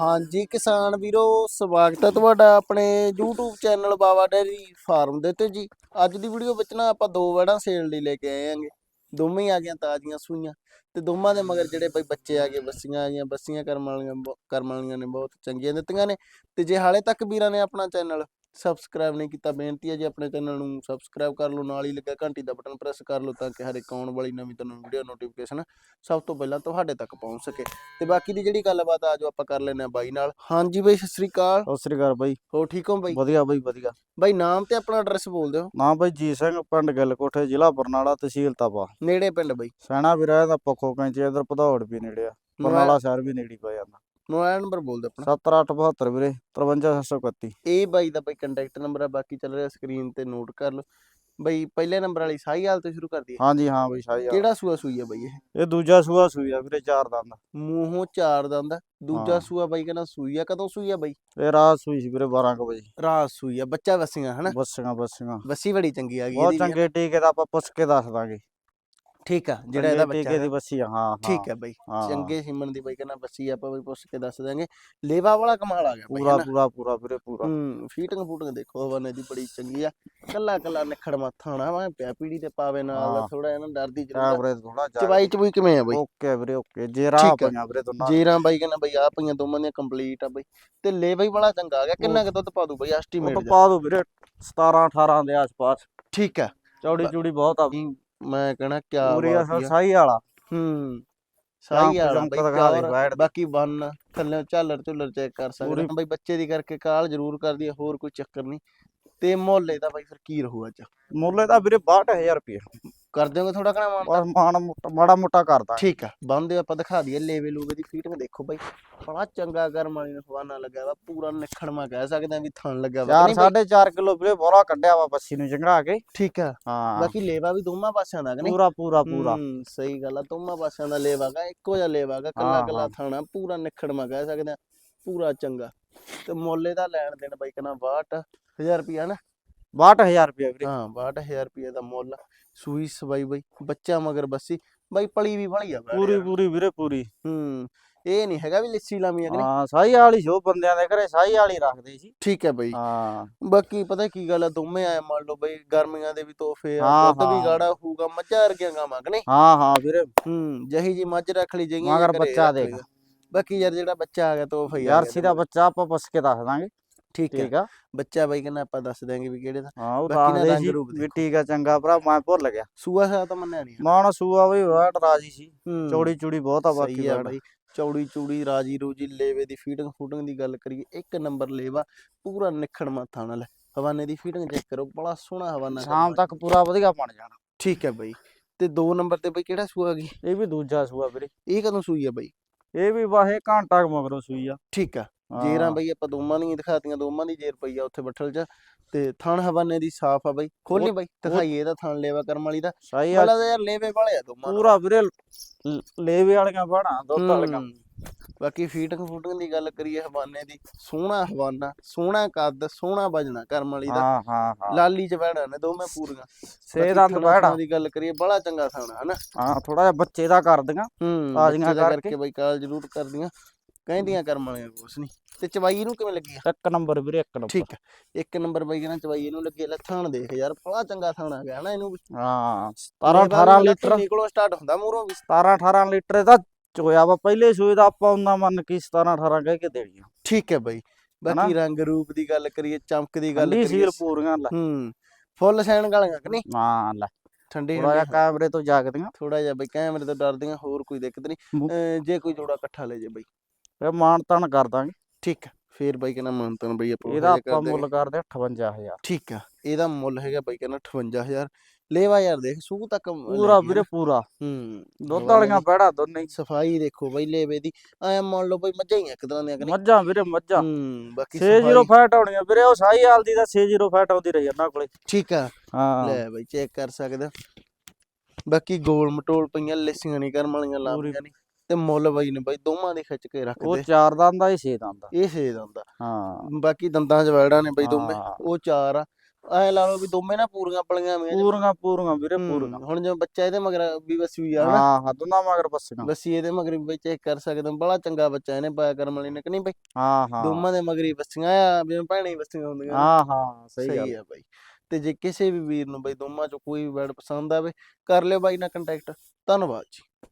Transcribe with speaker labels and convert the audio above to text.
Speaker 1: ਹਾਂਜੀ, ਕਿਸਾਨ ਵੀਰੋ, ਸਵਾਗਤ ਹੈ ਤੁਹਾਡਾ ਆਪਣੇ YouTube channel Bawa dairy farm ਦੇ ਤੇ ਜੀ। ਅੱਜ ਦੀ ਵੀਡੀਓ ਵਿੱਚ ਨਾ ਆਪਾਂ ਦੋ ਵੜਾਂ ਸੇਲ ਲਈ ਲੈ ਕੇ ਆਏ ਆਂਗੇ। ਦੋਵੇਂ ਹੀ ਆ ਗਈਆਂ ਤਾਜ਼ੀਆਂ ਸੂਈਆਂ ਤੇ ਦੋਵਾਂ ਦੇ ਮਗਰ ਜਿਹੜੇ ਬਈ ਬੱਚੇ ਆ ਗਏ ਬੱਸੀਆਂ ਆ ਗਈਆਂ ਬੱਸੀਆਂ ਕਰਮ ਵਾਲੀਆਂ ਬਹੁ- ਕਰਮ ਵਾਲੀਆਂ ਨੇ ਬਹੁਤ ਚੰਗੀਆਂ ਦਿੱਤੀਆਂ ਨੇ। ਤੇ ਜੇ ਹਾਲੇ ਤੱਕ ਵੀਰਾਂ ਨੇ ਆਪਣਾ ਚੈਨਲ ਸਬਸਕ੍ਰਾਈਬ ਨਹੀਂ ਕੀਤਾ ਬੇਨਤੀ ਹੈ ਜੀ ਆਪਣੇ ਚੈਨਲ ਨੂੰ ਸਬਸਕ੍ਰਾਈਬ ਕਰ ਲਓ ਨਾਲ ਹੀ ਲੱਗਾ ਘੰਟੀ ਦਾ ਬਟਨ ਪ੍ਰੈਸ ਕਰ ਲਓ ਤਾਂ ਕਿ ਹਰ ਇੱਕ ਆਉਣ ਵਾਲੀ ਨਵੀਂ ਤੁਹਾਨੂੰ ਵੀਡੀਓ ਨੋਟੀਫਿਕੇਸ਼ਨ ਸਭ ਤੋਂ ਪਹਿਲਾਂ ਤੁਹਾਡੇ ਤੱਕ ਪਹੁੰਚ ਸਕੇ। ਤੇ ਬਾਕੀ ਦੀ ਜਿਹੜੀ ਗੱਲਬਾਤ ਆ ਜੋ ਆਪਾਂ ਕਰ ਲੈਨੇ ਆ ਬਾਈ ਨਾਲ। ਹਾਂਜੀ ਬਾਈ ਸਤਿ ਸ੍ਰੀ ਅਕਾਲ।
Speaker 2: ਸਤਿ ਸ੍ਰੀ ਅਕਾਲ ਬਾਈ।
Speaker 1: ਹੋ ਠੀਕ ਹੋ ਬਾਈ?
Speaker 2: ਵਧੀਆ ਬਾਈ ਵਧੀਆ।
Speaker 1: ਬਾਈ ਨਾਮ ਤੇ ਆਪਣਾ ਐਡਰੈਸ ਬੋਲ ਦਿਓ।
Speaker 2: ਨਾਮ ਬਾਈ ਜੀ ਸਿੰਘ ਪਿੰਡ ਗਿੱਲਕੋਠੇ ਜ਼ਿਲ੍ਹਾ ਬਰਨਾਲਾ ਤਹਿਸੀਲ ਤਪਾ।
Speaker 1: ਨੇੜੇ ਪਿੰਡ ਬਾਈ।
Speaker 2: ਸੈਣਾ ਵੀ ਰਹਿ ਦਾ ਪੱਖੋ ਕੈਂਚੀ ਇਧਰ ਭਦੌੜ ਵੀ ਨੇੜੇ ਆ। ਬਰਨਾਲਾ ਸ਼ਹਿਰ ਵੀ ਨੇੜੇ ਪੈ ਜਾਂਦਾ।
Speaker 1: ਮੋਬਾਈਲ ਨੰਬਰ ਬੋਲ ਦਿਓ ਆਪਣਾ।
Speaker 2: 7872 ਵੀਰੇ 53731
Speaker 1: ਇਹ ਬਾਈ ਦਾ ਬਾਈ ਕੰਟੈਕਟ ਨੰਬਰ ਆ ਬਾਕੀ ਚੱਲ ਰਿਹਾ ਸਕਰੀਨ ਤੇ ਨੋਟ ਕਰ ਲਓ। ਬਾਈ ਪਹਿਲੇ ਨੰਬਰ ਵਾਲੀ ਸਾਈ ਹਾਲ ਤੋਂ ਸ਼ੁਰੂ ਕਰ ਦਈਏ
Speaker 2: ਹਾਂਜੀ ਹਾਂ ਬਾਈ ਸ਼ਾਹੀ ਆ
Speaker 1: ਕਿਹੜਾ ਸੂਆ ਸੂਈ ਆ ਬਾਈ ਇਹ?
Speaker 2: ਇਹ ਦੂਜਾ ਸੂਆ ਸੂਈ ਆ ਵੀਰੇ ਚਾਰ ਦੰਦ।
Speaker 1: ਮੂੰਹੋਂ ਚਾਰ ਦੰਦ ਦੂਜਾ
Speaker 2: ਹਾਂ।
Speaker 1: ਸੂਆ ਬਾਈ ਕਹਿੰਦਾ ਸੂਈ ਆ ਕਦੋਂ ਸੂਈ ਆ ਬਾਈ?
Speaker 2: ਇਹ ਰਾਤ ਸੂਈ ਸੀ ਵੀਰੇ 12 ਕੁ ਵਜੇ।
Speaker 1: ਰਾਤ ਸੂਈ ਆ ਬੱਚਾ ਵਸੀਆਂ ਹਨਾ?
Speaker 2: ਬੱਸੀਆਂ ਬੱਸੀਆਂ
Speaker 1: ਵਸੀ ਬੜੀ ਚੰਗੀ ਆ ਗਈ
Speaker 2: ਬਹੁਤ ਚੰਗੇ ਟੀਕੇ ਦਾ ਆਪਾਂ ਪੁੱਛ ਕੇ ਦੱਸ ਦਾਂਗੇ।
Speaker 1: ਠੀਕ ਆ ਜਿਹੜਾ ਇਹਦਾ ਬੱਚਾ
Speaker 2: ਟੀਕੇ ਦੀ
Speaker 1: ਹੈ।
Speaker 2: ਬੱਸੀ ਆ ਹਾਂ
Speaker 1: ਠੀਕ ਹੈ ਬਾਈ
Speaker 2: ਹਾਂ।
Speaker 1: ਚੰਗੇ ਸਿਮਣ ਦੀ ਬਾਈ ਕਹਿੰਦਾ ਬੱਸੀ ਆਪਾਂ ਬਈ ਪੁੱਛ ਕੇ ਦੱਸ ਦਾਂਗੇ ਲੇਵਾ ਵਾਲਾ ਕਮਾਲ ਆ ਗਿਆ ਬਾਈ
Speaker 2: ਪੂਰਾ
Speaker 1: ਹਨਾ
Speaker 2: ਪੂਰਾ ਪੂਰਾ ਵੀਰੇ ਪੂਰਾ।
Speaker 1: ਹੂੰ ਫੀਟਿੰਗ ਫੂਟਿੰਗ ਦੇਖੋ ਹਵਾਨੇ ਦੀ ਬੜੀ ਚੰਗੀ ਆ। ਕੱਲਾ ਕੱਲਾ ਨਿਖੜ ਮੱਥਾਣਾ ਵਾ ਪਿਆ ਪੀੜੀ ਤੇ ਪਾਵੇ ਨਾਲ
Speaker 2: ਹਾਂ।
Speaker 1: ਥੋੜਾ ਇਹਨਾਂ ਡਰਦੀ ਜ਼ਰੂਰ
Speaker 2: ਕੈਮਰੇ ਥੋੜਾ ਜਾ
Speaker 1: ਚਵਾਈ ਚਬੂਈ ਕਿਵੇਂ ਆ ਬਾਈ?
Speaker 2: ਓਕੇ ਵੀਰੇ ਓਕੇ। ਜੇਰਾ
Speaker 1: ਠੀਕ ਆ।
Speaker 2: ਪਈਆਂ ਵੀਰੇ ਦੋਨਾਂ
Speaker 1: ਜੇਰਾਂ ਬਾਈ ਕਹਿੰਦਾ ਬਾਈ ਆ ਪਈਆਂ ਦੋਵਾਂ ਦੀਆਂ ਕੰਪਲੀਟ ਆ ਬਾਈ। ਤੇ ਲੇਵਾ ਹੀ ਬੜਾ ਚੰਗਾ ਆ ਗਿਆ। ਕਿੰਨਾ ਕੁ ਦੁੱਧ ਪਾ ਦੂ ਬਾਈ
Speaker 2: ਉਹ
Speaker 1: ਐਸਟੀਮੇਟ
Speaker 2: ਪਾ ਦੋ ਵੀਰੇ 17 18 ਦੇ ਆਸ-ਪਾਸ।
Speaker 1: ਠੀਕ ਆ।
Speaker 2: ਚੌੜੀ ਚੂੜੀ ਬਹੁਤ ਆ।
Speaker 1: ਮੈਂ ਕਹਣਾ ਕਿਆ
Speaker 2: ਪੂਰੀ
Speaker 1: ਬਾਤ ਆ
Speaker 2: ਸਾਈ ਵਾਲਾ।
Speaker 1: ਹੂੰ। ਵਾਲਾ
Speaker 2: ਚੌਂਕ
Speaker 1: ਬਾਈ। ਬਾਕੀ ਬੰਨ ਥੱਲੇ ਝਾਲਰ ਝੁੱਲਰ ਚੈੱਕ ਕਰ ਸਕਦੇ ਹਾਂ। ਬਾਈ ਬੱਚੇ ਦੀ ਕਰਕੇ ਕਾਲ ਜ਼ਰੂਰ ਕਰਦੀ ਹੈ ਹੋਰ ਕੋਈ ਚੱਕਰ ਨਹੀਂ। ਤੇ ਮੁੱਲ ਦਾ ਬਾਈ ਫਿਰ ਕੀ ਰਹੂ ਅੱਜ?
Speaker 2: ਮੁੱਲੇ ਦਾ ਵੀਰੇ 62000 ਰੁਪਏ
Speaker 1: ਕਰ ਦਿਓਗੇ ਥੋੜਾ ਘਣਾ ਮਾਨ?
Speaker 2: ਮਾੜਾ ਮੋਟਾ ਮਾੜਾ ਮੋਟਾ ਕਰਦਾ।
Speaker 1: ਠੀਕ ਆ ਬੰਦੇ ਆਪਾਂ ਦਿਖਾ ਦਈਏ ਲੇਵੇ ਲੂਵੇ ਦੀ ਫੀਟਿੰਗ ਦੇਖੋ ਬਾਈ ਬੜਾ ਚੰਗਾ ਵਾਲੀ ਨੂੰ ਹਵਾਨਾ ਲੱਗਿਆ ਵਾ ਪੂਰਾ ਨਿਖੜਮਾ ਕਹਿ ਸਕਦੇ ਆ ਵੀ ਥਣ ਲੱਗਿਆ ਵਾ।
Speaker 2: ਚਾਰ
Speaker 1: ਕਿ ਨਹੀਂ ਬਾਈ?
Speaker 2: ਸਾਢੇ 4 ਕਿਲੋ ਵੀਰੇ ਬੋਰਾ ਕੱਢਿਆ ਵਾ ਬੱਸੀ ਨੂੰ ਚੰਗਾ ਕੇ।
Speaker 1: ਠੀਕ ਆ
Speaker 2: ਹਾਂ।
Speaker 1: ਬਾਕੀ ਲੇਵਾ ਵੀ ਦੋਵਾਂ ਪਾਸਿਆਂ ਦਾ ਕਿ ਨਹੀਂ?
Speaker 2: ਪੂਰਾ ਪੂਰਾ ਪੂਰਾ।
Speaker 1: ਹੂੰ, ਸਹੀ ਗੱਲ ਆ ਦੋਵਾਂ ਪਾਸਿਆਂ ਦਾ ਲੇਵਾਗਾ ਇੱਕੋ ਜਿਹਾ ਲੇਵਾਗਾ ਕੱਲਾ
Speaker 2: ਹਾਂ,
Speaker 1: ਕੱਲਾ
Speaker 2: ਹਾਂ।
Speaker 1: ਥਾਣਾ ਪੂਰਾ ਨਿਖੜਮਾ ਕਹਿ ਸਕਦੇ ਆ ਪੂਰਾ ਚੰਗਾ। ਤੇ ਮੁੱਲੇ ਦਾ ਲੈਣ ਦੇਣ ਬਾਈ ਕਹਿੰਦਾ 62000 ਰੁਪਿਆ ਨਾ।
Speaker 2: 62000 ਰੁਪਏ ਵੀਰੇ।
Speaker 1: ਹਾਂ 62000 ਰੁਪਏ ਦਾ ਮੁੱਲ ਸੂਈ ਸਵਾਈ ਬਾਈ ਬੱਚਾ ਮਗਰ ਬੱਸੀ। ਬਾਈ ਪਲੀ ਵੀ ਭਲੀ ਆ
Speaker 2: ਪੂਰੀ। ਪੂਰੀ ਵੀਰੇ ਪੂਰੀ।
Speaker 1: ਹੂੰ ਇਹ ਨਹੀਂ ਹੈਗਾ ਵੀ ਲੱਸੀ ਲਾਮੀ ਅਗਨੇ
Speaker 2: ਹਾਂ ਸਾਈ ਵਾਲੀ ਸ਼ੋ ਬੰਦਿਆਂ ਦੇ ਘਰੇ ਸਾਈ ਵਾਲੀ ਰੱਖਦੇ ਸੀ।
Speaker 1: ਠੀਕ ਹੈ ਬਾਈ।
Speaker 2: ਹਾਂ।
Speaker 1: ਬਾਕੀ ਪਤਾ ਕੀ ਗੱਲ ਆ ਦੋਵੇਂ ਆਏ ਮੰਨ ਲਓ ਬਈ ਗਰਮੀਆਂ ਦੇ ਵੀ ਤੋਹਫੇ ਆ ਦੁੱਧ ਵੀ। ਗਾੜਾ ਹੋਊਗਾ ਮੱਝਾਂ ਵਰਗੀਆਂ ਗਾਵਾਂ ਕਿ ਨਹੀਂ।
Speaker 2: ਹਾਂ ਹਾਂ ਵੀਰੇ।
Speaker 1: ਹੂੰ ਜਹੀ ਜੀ ਮੱਝ ਰੱਖ ਲਈ ਜਈਆਂ
Speaker 2: ਮਗਰ ਬੱਚਾ ਦੇਖ।
Speaker 1: ਬਾਕੀ ਯਾਰ ਜਿਹੜਾ ਬੱਚਾ ਆ ਗਿਆ ਤੋਹਫਾ
Speaker 2: ਯਾਰ ਦਾ ਬੱਚਾ ਆਪਾਂ ਪੁੱਛ ਕੇ ਦੱਸ ਦਾਂਗੇ।
Speaker 1: ਠੀਕ ਹੈ।
Speaker 2: ਠੀਕ ਆ।
Speaker 1: ਬੱਚਾ ਬਾਈ ਕਹਿੰਦਾ ਆਪਾਂ ਦੱਸ ਦਿਆਂਗੇ ਵੀ ਕਿਹੜੇ ਦਾ
Speaker 2: ਹਾਂ ਉਹ
Speaker 1: ਬਾਕੀ ਨਾ
Speaker 2: ਦੱਸਦੇ
Speaker 1: ਰੰਗ
Speaker 2: ਸੀ
Speaker 1: ਰੂਪ
Speaker 2: ਵੀ
Speaker 1: ਦੇਖੋ।
Speaker 2: ਠੀਕ ਆ ਚੰਗਾ ਭਰਾ ਮੈਂ ਭੁੱਲ ਗਿਆ।
Speaker 1: ਸੂਆ ਸਾ ਤਾਂ ਮੰਨਿਆ ਨਹੀਂ
Speaker 2: ਮਾਣ ਸੂਆ ਵੀ ਵਾਟ ਰਾਜੀ ਸੀ।
Speaker 1: ਹੂੰ।
Speaker 2: ਚੌੜੀ ਚੂੜੀ ਬਹੁਤ ਆ
Speaker 1: ਸਹੀ
Speaker 2: ਬਾਕੀ
Speaker 1: ਆ ਬਾਈ। ਚੌੜੀ ਚੂੜੀ ਰਾਜੀ ਰੂਜੀ ਲੇਵੇ ਦੀ ਫੀਟਿੰਗ ਫੂਟਿੰਗ ਦੀ ਗੱਲ ਕਰੀਏ ਇੱਕ ਨੰਬਰ ਲੇਵਾ ਪੂਰਾ ਨਿਖੜ ਮੱਥਾ ਨਾਲ। ਹਵਾਨੇ ਦੀ ਫੀਟਿੰਗ ਚੈੱਕ ਕਰੋ ਬੜਾ ਸੋਹਣਾ ਹਵਾਨਾ
Speaker 2: ਸ਼ਾਮ ਤੱਕ ਪੂਰਾ ਵਧੀਆ ਬਣ ਜਾਣਾ।
Speaker 1: ਠੀਕ ਹੈ ਬਾਈ। ਤੇ ਦੋ ਨੰਬਰ ਤੇ ਬਾਈ ਕਿਹੜਾ ਸੂਆ ਗਈ
Speaker 2: ਇਹ ਵੀ ਦੂਜਾ ਸੂਆ ਵੀਰੇ।
Speaker 1: ਇਹ ਕਦੋਂ ਸੂਈ ਆ ਬਾਈ?
Speaker 2: ਇਹ ਵੀ ਵਾਹੇ ਘੰਟਾ ਕੁ ਮਗਰੋਂ ਸੂਈ ਆ।
Speaker 1: ਠੀਕ ਆ। ਜੇਰਾਂ। ਬਈ ਆਪਾਂ ਦੋਵਾਂ ਦੀਆਂ ਦਿਖਾਤੀਆਂ ਦੋਵਾਂ ਦੀ ਜੇਰ ਪਈ ਆ ਉੱਥੇ ਬੱਠਲ 'ਚ। ਤੇ ਥਣ ਹਵਾਨੇ ਦੀ ਸਾਫ਼ ਆ ਬਈ। ਖੋਲੀ ਬਈ। ਦਿਖਾਈਏ ਇਹਦਾ ਥਣ ਲੇਵਾ ਕਰਮ ਵਾਲੀ ਦਾ।
Speaker 2: ਸਹੀ ਆ।
Speaker 1: ਮਤਲਬ ਯਾਰ ਲੇਵੇ ਵਾਲੇ ਆ ਦੋਵਾਂ।
Speaker 2: ਪੂਰਾ ਵੀਰੇ ਲੇਵੇ ਵਾਲੀਆਂ ਬਾਣਾ ਦੁੱਧ ਵਾਲੀਆਂ।
Speaker 1: ਬਾਕੀ ਫੀਟਿੰਗ ਫੂਟਿੰਗ ਦੀ ਗੱਲ ਕਰੀਏ ਹਵਾਨੇ ਦੀ ਸੋਹਣਾ ਹਵਾਨਾ ਸੋਹਣਾ ਕੱਦ ਸੋਹਣਾ ਵਜਣਾ ਕਰਮ ਵਾਲੀ ਦਾ।
Speaker 2: ਹਾਂ ਹਾਂ ਹਾਂ।
Speaker 1: ਲਾਲੀ ਚ ਬੈਣਾ ਨੇ ਦੋਵੇਂ ਪੂਰੀਆਂ।
Speaker 2: ਸੇ
Speaker 1: ਬਾਕੀ
Speaker 2: ਦੰਦ
Speaker 1: ਥਣਾਂ
Speaker 2: ਬੈੜਾ
Speaker 1: ਦੀ ਗੱਲ ਕਰੀਏ ਬੜਾ ਚੰਗਾ ਥਾਣਾ ਹਨਾ?
Speaker 2: ਹਾਂ ਥੋੜਾ ਜਿਹਾ ਬੱਚੇ ਦਾ ਕਰਦੀਆਂ ਤਾਜ਼ੀਆਂ ਕਰਕੇ।
Speaker 1: ਬਈ ਕਾਲ ਜ਼ਰੂਰ ਕਰਦੀਆਂ ਕਹਿੰਦੀਆਂ ਕਰਮ ਵਾਲੀਆਂ ਕੁਛ ਨਹੀਂ ਤੇ ਚਵਾਈ ਨੂੰ ਕਿਵੇਂ ਲੱਗੀ ਆ?
Speaker 2: ਇੱਕ ਨੰਬਰ ਵੀਰੇ ਇੱਕ ਨੰਬਰ।
Speaker 1: ਠੀਕ ਇੱਕ ਨੰਬਰ ਬਾਈ ਕਹਿੰਦਾ ਚਵਾਈ ਇਹਨੂੰ ਲੱਗੇ ਲੈ ਥਾਣ ਦੇਖ ਯਾਰ ਬੜਾ ਚੰਗਾ ਥਾਣ ਆ ਗਿਆ ਨਾ ਇਹਨੂੰ।
Speaker 2: ਹਾਂ 17
Speaker 1: ਲੇਵਾ ਵੀ
Speaker 2: 18
Speaker 1: ਮਤਲਬ
Speaker 2: ਲੀਟਰ।
Speaker 1: ਨਿਕਲੋਂ ਸਟਾਰਟ ਹੁੰਦਾ ਮੂਰੋਂ ਵੀ।
Speaker 2: 17 18 ਲੀਟਰ ਦਾ ਚੋਇਆ ਵਾ ਪਹਿਲੇ ਸੂਏ ਦਾ ਆਪਾਂ ਉਹਨਾਂ ਮੰਨ ਕੇ 17 18 ਕਹਿ ਕੇ ਦੇਣੀਆਂ
Speaker 1: ਠੀਕ ਹੈ ਬਾਈ। ਬਾਕੀ ਰੰਗ ਰੂਪ ਦੀ ਗੱਲ ਕਰੀਏ ਚਮਕ ਦੀ ਗੱਲ ਕਰੀਏ।
Speaker 2: ਸੀਲ ਪੂਰੀਆਂ ਲੈ।
Speaker 1: ਹੂੰ ਫੁੱਲ ਸੈਨ ਗਾਲੀਆਂ ਕਿ ਨਹੀਂ?
Speaker 2: ਹਾਂ ਲੈ।
Speaker 1: ਠੰਡੀ
Speaker 2: ਥੋੜਾ ਜਿਹਾ ਕੈਮਰੇ ਤੋਂ ਜਾਗਦੀਆਂ।
Speaker 1: ਥੋੜਾ ਜਿਹਾ ਬਈ ਕੈਮਰੇ ਤੋਂ ਡਰਦੀਆਂ ਹੋਰ ਕੋਈ ਦਿੱਕਤ ਨਹੀਂ। ਜੇ ਕੋਈ ਜੋੜਾ ਇਕੱਠਾ ਲੈ ਜੇ ਬਈ।
Speaker 2: ਫੇ ਮਾਨ ਤਾਨ ਕਰ ਦਾਂਗੇ।
Speaker 1: ਠੀਕ ਆ ਫੇਰ ਬਾਈ ਕਹਿੰਦਾ ਮੰਨਤਨ ਬਈ ਆਪਾਂ
Speaker 2: ਇਹਦਾ ਆਪਾਂ ਮੁੱਲ ਕਰਦੇ 58000
Speaker 1: ਠੀਕ ਆ ਇਹਦਾ ਮੁੱਲ ਹੈਗਾ ਬਾਈ ਕਹਿੰਦਾ 58000 ਲੇਵਾ ਯਾਰ ਦੇਖ ਸੂਹ ਤੱਕ
Speaker 2: ਪੂਰਾ ਵੀਰੇ ਪੂਰਾ।
Speaker 1: ਹੂੰ
Speaker 2: ਦੁੱਧ ਵਾਲੀਆਂ ਬੈੜਾ ਦੋਨੇ ਹੀ।
Speaker 1: ਸਫ਼ਾਈ ਦੇਖੋ ਬਈ ਲੇਵੇ ਦੀ। ਐ ਮੰਨ ਲਓ ਬਈ ਮੱਝਾਂ ਹੀ ਇੱਕ ਤਰ੍ਹਾਂ ਦੀਆਂ ਕਿ
Speaker 2: ਮੱਝਾਂ ਵੀਰੇ ਮੱਝਾਂ।
Speaker 1: ਹੂੰ ਬਾਕੀ
Speaker 2: 60
Speaker 1: ਸਫ਼ਾਈ।
Speaker 2: ਫੈਟ ਆਉਣੀਆਂ ਵੀਰੇ ਉਹ ਸਾਈ ਹਾਲ ਦੀ ਦਾ 60 ਫੈਟ ਆਉਂਦੀ ਰਹੀ ਉਹਨਾਂ ਕੋਲੇ।
Speaker 1: ਠੀਕ ਆ।
Speaker 2: ਹਾਂ।
Speaker 1: ਲੈ ਬਈ ਚੈੱਕ ਕਰ ਸਕਦਾ। ਬਾਕੀ ਗੋਲ ਮਟੋਲ ਪਈਆਂ ਲਿਸੀਆਂ ਨਹੀਂ ਕਰਮ ਵਾਲੀਆਂ ਲਾਉਂਦੀਆਂ ਨਹੀਂ। ਤੇ ਮੁੱਲ ਬਾਈ ਨੇ ਬਾਈ ਦੋਵਾਂ ਦੇ ਖਿੱਚ ਕੇ
Speaker 2: ਉਹ
Speaker 1: ਰੱਖਦੇ
Speaker 2: ਚਾਰ ਦੰਦ ਦਾ ਹੀ ਛੇ ਦੰਦ ਦਾ
Speaker 1: ਇਹ ਛੇ ਦੰਦ ਆ।
Speaker 2: ਹਾਂ।
Speaker 1: ਬਾਕੀ ਦੰਦਾਂ 'ਚ ਵੜਾਂ ਨੇ ਬਈ ਦੋਵੇਂ।
Speaker 2: ਹਾਂ।
Speaker 1: ਉਹ ਚਾਰ ਆ। ਐ ਲਾ ਲਓ ਵੀ ਦੋਵੇਂ ਨਾ ਪੂਰੀਆਂ ਪਲੀਆਂ ਹੋਈਆਂ
Speaker 2: ਪੂਰੀਆਂ ਪੂਰੀਆਂ ਵੀਰੇ ਪੂਰੀਆਂ।
Speaker 1: ਹੁਣ ਜਿਵੇਂ ਬੱਚਾ ਇਹਦੇ ਮਗਰ ਵੀ ਵਸੀ ਹੋਈ ਆ ਹਨਾ
Speaker 2: ਹਾਂ ਹਾਂ ਦੋਨਾਂ ਮਗਰ ਬੱਸੀਆਂ
Speaker 1: ਵਸੀ ਇਹਦੇ ਮਗਰ ਵੀ ਚੈੱਕ ਕਰ ਸਕਦੇ ਹੋ। ਬੜਾ ਚੰਗਾ ਬੱਚਾ ਇਹਨੇ ਪਾਇਆ ਕਰਮ ਵਾਲੀ ਨੇ ਕਿ ਨਹੀਂ ਬਈ?
Speaker 2: ਹਾਂ ਹਾਂ।
Speaker 1: ਦੋਵਾਂ ਦੇ ਮਗਰ ਹੀ ਵਸੀਆਂ ਆ ਜਿਵੇਂ ਭੈਣਾਂ ਹੀ ਵਸੀਆਂ ਹੁੰਦੀਆਂ ਨੇ।
Speaker 2: ਹਾਂ ਹਾਂ ਸਹੀ ਗੱਲ
Speaker 1: ਸਹੀ ਆ। ਬਾਈ। ਤੇ ਜੇ ਕਿਸੇ ਵੀ ਵੀਰ ਨੂੰ ਬਈ ਦੋਵਾਂ ਚੋਂ ਕੋਈ ਵੀ ਬੈਡ ਪਸੰਦ ਆਵੇ ਕਰ ਲਿਓ ਬਾਈ ਨਾਲ ਕੰਟੈਕਟ ਧੰਨਵਾਦ ਜੀ।